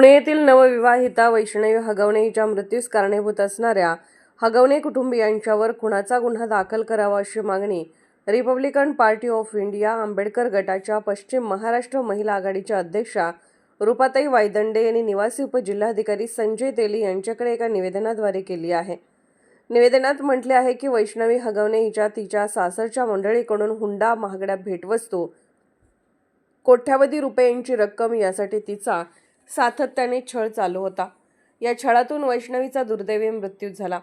पुणे येथील नवविवाहिता वैष्णवी हगवणे हिच्या मृत्यूस कारणीभूत असणाऱ्या हगवणे कुटुंबियांच्यावर खुनाचा गुन्हा दाखल करावा अशी मागणी Republican party of India Ambedkar गटाच्या पश्चिम महाराष्ट्र महिला आघाडीच्या अध्यक्षा रुपाताई वायदंडे यांनी निवासी उपजिल्हाधिकारी संजय तेली यांच्याकडे एका निवेदनाद्वारे केली आहे. निवेदनात म्हटले आहे की वैष्णवी हगवणे हिच्या तिच्या सासरच्या मंडळीकडून हुंडा महागड्या भेटवस्तू कोट्यावधी रुपयांची रक्कम यासाठी तिचा सातत्याने छळ चालू होता. या छळातून वैष्णवीचा दुर्दैवी मृत्यू झाला.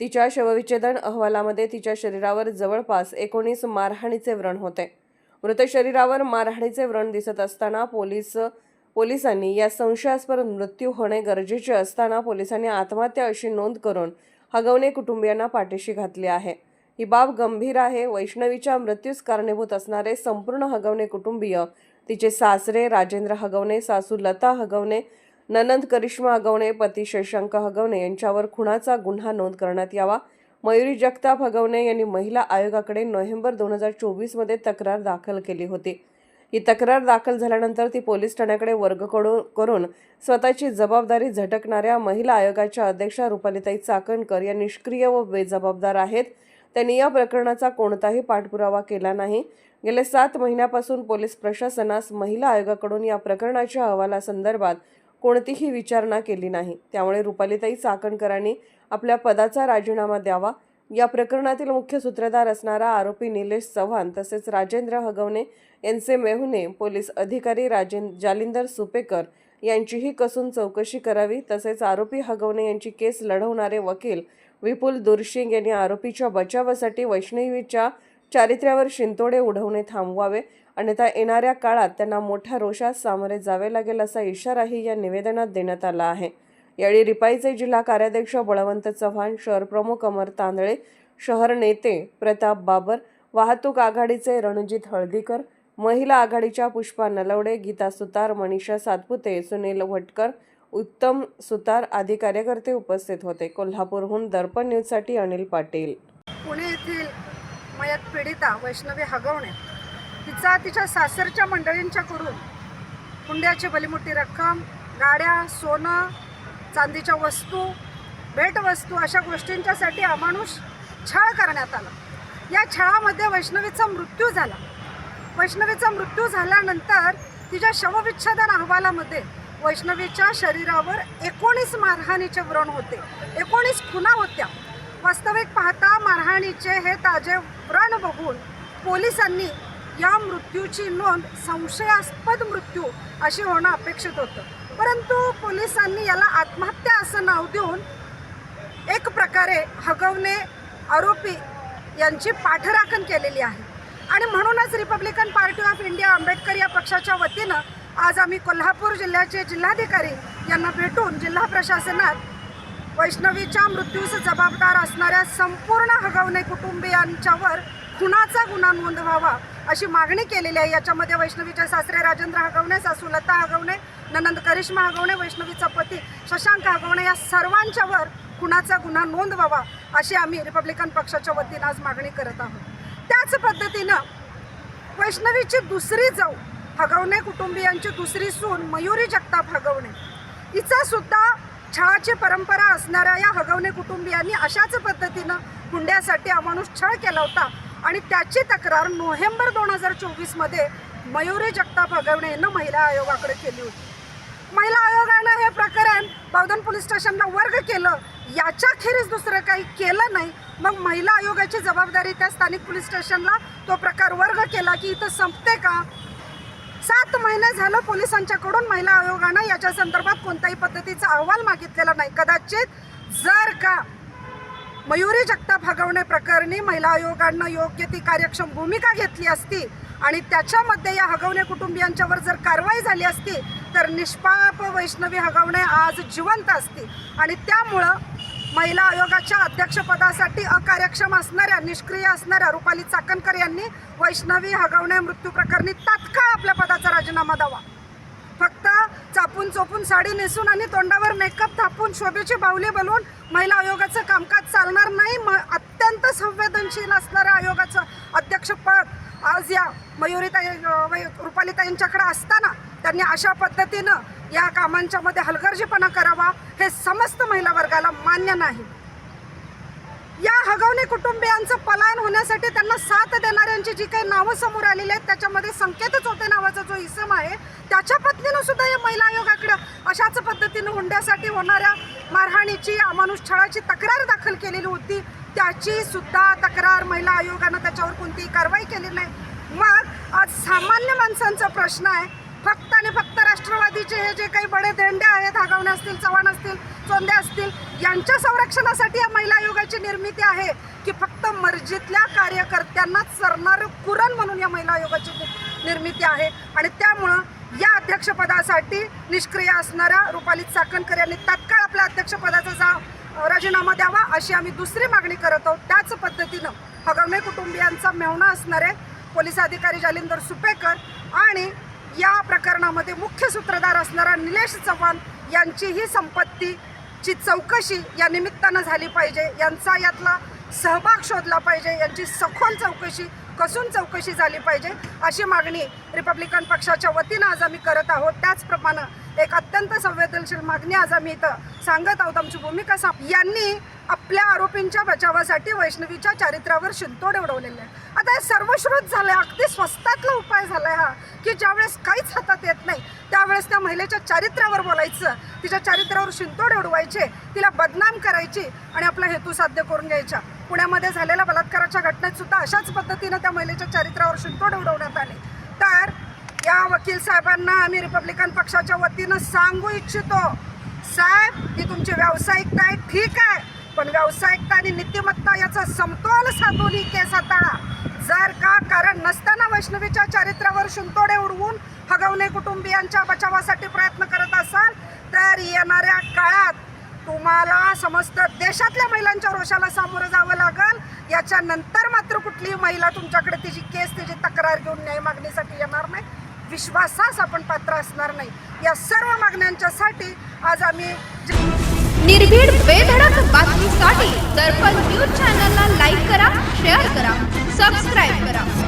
तिच्या शवविच्छेदन अहवालामध्ये तिच्या शरीरावर जवळपास एकोणीस मारहाणीचे व्रण होते. मृत शरीरावर मारहाणीचे व्रण दिसत असताना पोलीस पोलिसांनी या संशयास्पद मृत्यू होणे गरजेचे असताना पोलिसांनी आत्महत्या अशी नोंद करून हगवणे कुटुंबियांना पाठीशी घातली आहे. ही बाब गंभीर आहे. वैष्णवीच्या मृत्यूस कारणीभूत असणारे संपूर्ण हगवणे कुटुंबीय तिचे सासरे राजेंद्र हगवणे सासू लता हगवणे ननंद करिश्मा हगवणे पती शशांक हगवणे यांच्यावर खुणाचा गुन्हा नोंद करण्यात यावा. मयुरी जगताप हगवणे यांनी महिला आयोगाकडे नोव्हेंबर दोन हजार चोवीसमध्ये तक्रार दाखल केली होती. ही तक्रार दाखल झाल्यानंतर ती पोलीस ठाण्याकडे वर्ग करून करून स्वतःची जबाबदारी झटकणाऱ्या महिला आयोगाच्या अध्यक्षा रुपालिताई चाकणकर या निष्क्रिय व बेजबाबदार आहेत. त्यांनी या प्रकरणाचा कोणताही पाठपुरावा केला नाही. गेले सात महिन्यापासून पोलीस प्रशासनास महिला आयोगाकडून या प्रकरणाच्या अहवालासंदर्भात कोणतीही विचारणा केली नाही. त्यामुळे रुपालीताई चाकणकरांनी आपल्या पदाचा राजीनामा द्यावा. या प्रकरणातील मुख्य सूत्रधार असणारा आरोपी निलेश चव्हाण तसेच राजेंद्र हगवणे यांचे मेहुणे पोलीस अधिकारी राजें जालिंदर सुपेकर यांचीही कसून चौकशी करावी तसेच आरोपी हगवणे यांची केस लढवणारे वकील विपुल दुर्शिंग यांनी आरोपीच्या बचावासाठी वैष्णवीच्या चारित्र्यावर शिंतोडे उडवणे थांबवावे. अन्यथा येणाऱ्या काळात त्यांना मोठ्या रोषात सामोरे जावे लागेल असा इशाराही या निवेदनात देण्यात आला आहे. यावेळी रिपाईचे जिल्हा कार्याध्यक्ष बळवंत चव्हाण शहर प्रमुख अमर तांदळे शहर नेते प्रताप बाबर वाहतूक आघाडीचे रणजित हळदीकर महिला आघाडीच्या पुष्पा नलवडे गीता सुतार मनीषा सातपुते सुनील भटकर उत्तम सुतार आदी कार्यकर्ते उपस्थित होते. कोल्हापूरहून दर्पण न्यूजसाठी अनिल पाटील. पुणे येथील मयत पीडिता वैष्णवी हगवणे तिचा तिच्या सासरच्या मंडळींच्याकडून हुंड्याची भलीमोठी रक्कम गाड्या सोनं चांदीच्या वस्तू भेटवस्तू अशा गोष्टींच्यासाठी अमानुष छळ करण्यात आला. या छळामध्ये वैष्णवीचा मृत्यू झाला. वैष्णवीचा मृत्यू झाल्यानंतर तिच्या शवविच्छेदन अहवालामध्ये वैष्णवीच्या शरीरावर एकोणीस मारहाणीचे व्रण होते. एकोणीस खुना होत्या. वास्तविक पाहता मारहाणीचे हे ताजे व्रण बघून पोलिसांनी या मृत्यूची नोंद संशयास्पद मृत्यू अशी होणं अपेक्षित होतं. परंतु पोलिसांनी याला आत्महत्या असं नाव देऊन एक प्रकारे हगवणे आरोपी यांची पाठराखण केलेली आहे. आणि म्हणूनच Republican party of India Ambedkar या पक्षाच्या वतीनं आज आम्ही कोल्हापूर जिल्ह्याचे जिल्हाधिकारी यांना भेटून जिल्हा प्रशासनात वैष्णवीच्या मृत्यूस जबाबदार असणाऱ्या संपूर्ण हगवणे कुटुंबियांच्यावर खुनाचा गुन्हा नोंद व्हावा अशी मागणी केलेली आहे. याच्यामध्ये वैष्णवीचे सासरे राजेंद्र हगवणे सासू लता हगवणे ननंद करिश्मा हगवणे वैष्णवीचा पती शशांक हगवणे या सर्वांच्यावर खुनाचा गुन्हा नोंद व्हावा अशी आम्ही रिपब्लिकन पक्षाच्या वतीनं आज मागणी करत आहोत. त्याच पद्धतीनं वैष्णवीची दुसरी जाऊ हगवणे कुटुंबियांची दुसरी सून मयुरी जगताप हगवणे हिचा सुद्धा छळाची परंपरा असणाऱ्या या हगवणे कुटुंबियांनी अशाच पद्धतीनं हुंड्यासाठी अमानुष छळ केला होता आणि त्याची तक्रार नोव्हेंबर दोन हजार चोवीसमध्ये मयुरी जगताप हगवणे यांना महिला आयोगाकडे केली होती. महिला आयोगानं हे प्रकरण बावधन पोलीस स्टेशनला वर्ग केलं. याच्याखेरीज दुसरं काही केलं नाही. मग महिला आयोगाची जबाबदारी त्या स्थानिक पोलीस स्टेशनला तो प्रकार वर्ग केला की इथं संपते का? सात महिने झालं पोलिसांच्याकडून महिला आयोगानं याच्या संदर्भात कोणत्याही पद्धतीचा अहवाल मागितलेला नाही. कदाचित जर का मयुरी जगताप हगवणे प्रकरणी महिला आयोगानं योग्य ती कार्यक्षम भूमिका घेतली असती आणि त्याच्यामध्ये या हगवणे कुटुंबियांच्यावर जर कारवाई झाली असती तर निष्पाप वैष्णवी हगवणे आज जिवंत असती. आणि त्यामुळं महिला आयोगाच्या अध्यक्षपदासाठी अकार्यक्षम असणाऱ्या निष्क्रिय असणाऱ्या रुपाली चाकणकर यांनी वैष्णवी हगवणे मृत्यू प्रकरणी राजीनामा द्यावा. फक्त चापून चोपून साडी नेसून आणि तोंडावर मेकअप थापून शोभेची बाहुली बोलवून महिला आयोगाचं कामकाज चालणार नाही म अत्यंत संवेदनशील असणाऱ्या आयोगाचं अध्यक्षपद आज या मयुरीताई वै- रुपालीताईंच्याकडे असताना त्यांनी अशा पद्धतीनं या कामांच्यामध्ये हलगर्जीपणा करावा हे समस्त महिला वर्गाला मान्य नाही. या हगवणे कुटुंबियांचं पलायन होण्यासाठी त्यांना साथ देणाऱ्यांची जी काही नावं समोर आलेली आहेत त्याच्यामध्ये संकेत चोते नावाचा जो इसम आहे त्याच्या पत्नीनं सुद्धा या महिला आयोगाकडे अशाच पद्धतीनं हुंड्यासाठी होणाऱ्या मारहाणीची अमानुष छळाची तक्रार दाखल केलेली होती. त्याची सुद्धा तक्रार महिला आयोगानं त्याच्यावर कोणतीही कारवाई केली नाही. मग आज सामान्य माणसांचा प्रश्न आहे फक्त आणि फक्त राष्ट्रवादीचे हे जे काही बडे धेंडे आहेत हागवणे असतील चव्हाण असतील चोंदे असतील यांच्या संरक्षणासाठी या महिला आयोगाची निर्मिती आहे की फक्त मर्जीतल्या कार्यकर्त्यांनाच सरणार कुरण म्हणून या महिला आयोगाची नि- निर्मिती आहे. आणि त्यामुळं या अध्यक्षपदासाठी निष्क्रिय असणाऱ्या रुपाली चाकणकर यांनी तात्काळ आपल्या अध्यक्षपदाचा जा राजीनामा द्यावा अशी आम्ही दुसरी मागणी करत आहोत. त्याच पद्धतीनं हगवणे कुटुंबियांचा मेहणा असणारे पोलीस अधिकारी जालिंदर सुपेकर आणि या प्रकरणामध्ये मुख्य सूत्रधार असणारा निलेश चव्हाण यांची ही ची चौकशी या निमित्तानं झाली पाहिजे यांचा यातला सहभाग शोधला पाहिजे यांची सखोल चौकशी कसून चौकशी झाली पाहिजे अशी मागणी रिपब्लिकन पक्षाच्या वतीनं आज आम्ही करत आहोत. त्याचप्रमाणे एक अत्यंत संवेदनशील मागणी आज आम्ही इथं सांगत आहोत. आमची भूमिका सा यांनी आपल्या आरोपींच्या बचावासाठी वैष्णवीच्या चारित्र्यावर शिंतोड उडवलेले आहे. आता हे सर्वश्रुत आहे अगदी स्वस्तातला उपाय झाला आहे हा की ज्यावेळेस काहीच हातात येत त्या महिलेच्या चारित्र्यावर बोलायचं तिच्या चारित्र्यावर शिंतोड उडवायचे तिला बदनाम करायची आणि आपला हेतू साध्य करून घ्यायचा. पुण्यामध्ये झालेल्या बलात्काराच्या घटनेत सुद्धा अशाच पद्धतीनं त्या महिलेच्या चारित्र्यावर शिंतोड उडवण्यात आले. तर या वकील साहेबांना आम्ही रिपब्लिकन पक्षाच्या वतीनं सांगू इच्छितो साहेब ही तुमची व्यावसायिकता आहे ठीक आहे पण व्यावसायिकता आणि नीतिमत्ता याचा समतोल साधून ही केस हाताळा. जर का कारण नसताना वैष्णवीच्या चारित्र्यावर शिंतोडे उडवून हगवणे कुटुंबियांच्या बचावासाठी प्रयत्न करत असाल तर येणाऱ्या काळात तुम्हाला समस्त देशातल्या महिलांच्या रोषाला सामोरं जावं लागेल. याच्यानंतर मात्र कुठलीही महिला तुमच्याकडे तिची केस तिची तक्रार घेऊन न्याय मागणीसाठी येणार नाही. विश्वासास आपण पात्र असणार नाही. या सर्व मागण्यांच्यासाठी आज आम्ही निर्भीड बेधडक बातमीसाठी दर्पण न्यूज चॅनलला लाईक करा शेअर करा सबस्क्राईब करा.